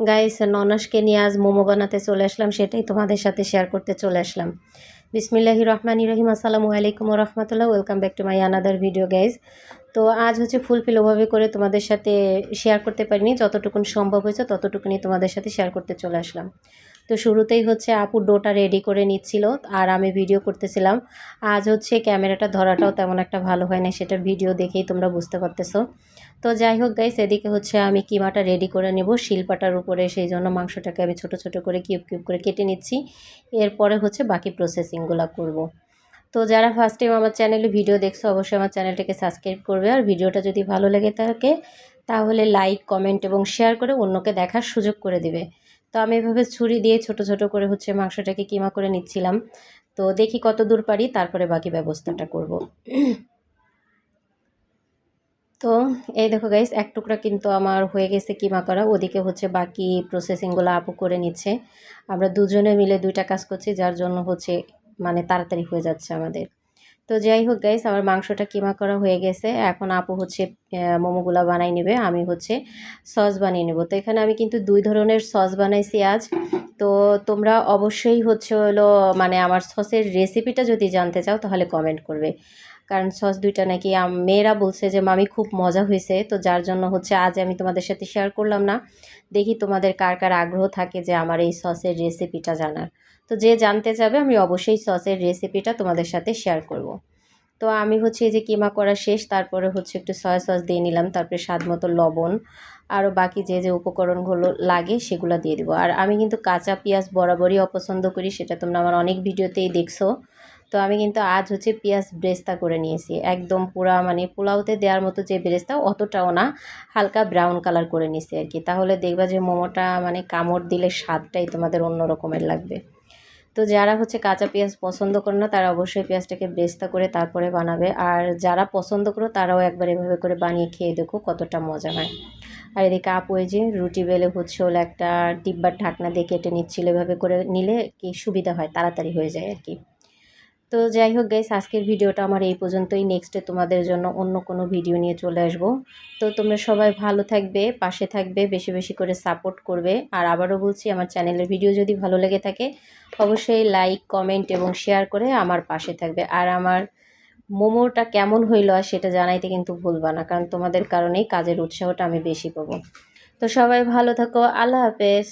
Guys ননাসকে নিয়ে আজ মোমো বানাতে চলে আসলাম, সেটাই তোমাদের সাথে শেয়ার করতে চলে আসলাম। বিসমিল্লাহি রহমানি রহিম, আসসালামু আলাইকুম রহমতুল্লাহ welcome back to my another video guys তো আজ হচ্ছে ফুলফিল ওভাবে করে তোমাদের সাথে শেয়ার করতে পারিনি, যতটুকুন সম্ভব হয়েছে ততটুকুনি তোমাদের সাথে শেয়ার করতে চলে আসলাম। তো শুরুতেই হচ্ছে আপু ডোটা রেডি করে নিচ্ছিল আর আমি ভিডিও করতেছিলাম। আজ হচ্ছে ক্যামেরাটা ধরাটাও তেমন একটা ভালো হয় না সেটার ভিডিও দেখেই তোমরা বুঝতে পারতেছো। তো যাই হোক গাইস এদিকে হচ্ছে আমি কিমাটা রেডি করে নেব, শিলপাটার উপরে, সেই জন্য মাংসটাকে আমি ছোট ছোট করে কিউব কিউব করে কেটে নিচ্ছি। এরপরে হচ্ছে বাকি প্রসেসিংগুলো করব। তো যারা ফার্স্ট টাইম আমার চ্যানেলে ভিডিও দেখছ, অবশ্যই আমার চ্যানেলটাকে সাবস্ক্রাইব করবে। আর ভিডিওটা যদি ভালো লেগে থাকে, তাহলে লাইক কমেন্ট এবং শেয়ার করে অন্যকে দেখার সুযোগ করে দিবে। তো আমি এভাবে ছুরি দিয়ে ছোট ছোট করে হচ্ছে মাংসটাকে কিমা করে নিচ্ছিলাম। তো দেখি কত দূর পারি, তারপরে বাকি ব্যবস্থাটা করব। তো এই দেখো গাইস এক টুকরা কিন্তু আমার হয়ে গেছে কিমা করা, ওদিকে হচ্ছে বাকি প্রসেসিংগুলো আপু করে নিচ্ছে। আমরা দুজনে মিলে দুইটা কাজ করছি, যার জন্য হচ্ছে মানে তাড়াতাড়ি হয়ে যাচ্ছে আমাদের। তো যাই হোক গাইস আমার মাংসটা কিমা করা হয়ে গেছে। এখন আপু হচ্ছে মোমোগুলা বানাই নেবে, আমি হচ্ছে সস বানিয়ে নেব। তো এখানে আমি কিন্তু দুই ধরনের সস বানাইছি আজ। তো তোমরা অবশ্যই হচ্ছে হলো মানে আমার সসের রেসিপিটা যদি জানতে চাও, তাহলে কমেন্ট করবে। কারণ সস দুইটা নাকি মেয়েরা বলছে যে, মামি, খুব মজা হয়েছে। তো যার জন্য হচ্ছে আজ আমি তোমাদের সাথে শেয়ার করলাম না। দেখি তোমাদের কার কার আগ্রহ থাকে যে আমার এই সসের রেসিপিটা জানার। তো যে জানতে চাবে, আমি অবশ্যই সসের রেসিপিটা তোমাদের সাথে শেয়ার করব। তো আমি হচ্ছে এই যে কিমা করা শেষ, তারপরে হচ্ছে একটু সয়া সস দিয়ে নিলাম, তারপরে স্বাদ মতো লবণ আরও বাকি যে যে উপকরণগুলো লাগে সেগুলো দিয়ে দেবো। আর আমি কিন্তু কাঁচা পেঁয়াজ বরাবরই অপছন্দ করি, সেটা তোমরা আমার অনেক ভিডিওতেই দেখছ। তো আমি কিন্তু আজ হচ্ছে পেঁয়াজ ব্রেস্তা করে নিয়েছি। একদম পুরা মানে পোলাওতে দেওয়ার মতো যে ব্রেস্তা, অতটাও না, হালকা ব্রাউন কালার করে নিয়েছি আর কি। তাহলে দেখবা যে মোমোটা মানে কামড় দিলে স্বাদটাই তোমাদের অন্য রকমের লাগবে। তো যারা হচ্ছে কাঁচা পেঁয়াজ পছন্দ করে না, তারা অবশ্যই পেঁয়াজটাকে ব্রেস্তা করে তারপরে বানাবে। আর যারা পছন্দ করো, তারাও একবার এভাবে করে বানিয়ে খেয়ে দেখো কতটা মজা হয়। আর এদিকে আপু এই যে রুটি বেলে হচ্ছে হলো একটা ডিব্বার ঢাকনা দিয়ে কেটে নিচ্ছিল, এভাবে করে নিলে কি সুবিধা হয়? তাড়াতাড়ি হয়ে যায় আর কি। তো যাই হোক গাইস আজকের ভিডিওটা আমার এই পর্যন্তই। নেক্সটে তোমাদের জন্য অন্য কোনো ভিডিও নিয়ে চলে আসব। তো তোমরা সবাই ভালো থাকবে, পাশে থাকবে, বেশি বেশি করে সাপোর্ট করবে। আর আবারও বলছি, আমার চ্যানেলের ভিডিও যদি ভালো লেগে থাকে, অবশ্যই লাইক কমেন্ট এবং শেয়ার করে আমার পাশে থাকবে। আর আমার মোমোটা কেমন হইল আর সেটা জানাইতে কিন্তু ভুলবা না, কারণ তোমাদের কারণেই কাজের উৎসাহটা আমি বেশি পাবো। তো সবাই ভালো থাকো, আল্লাহ হাফেজ।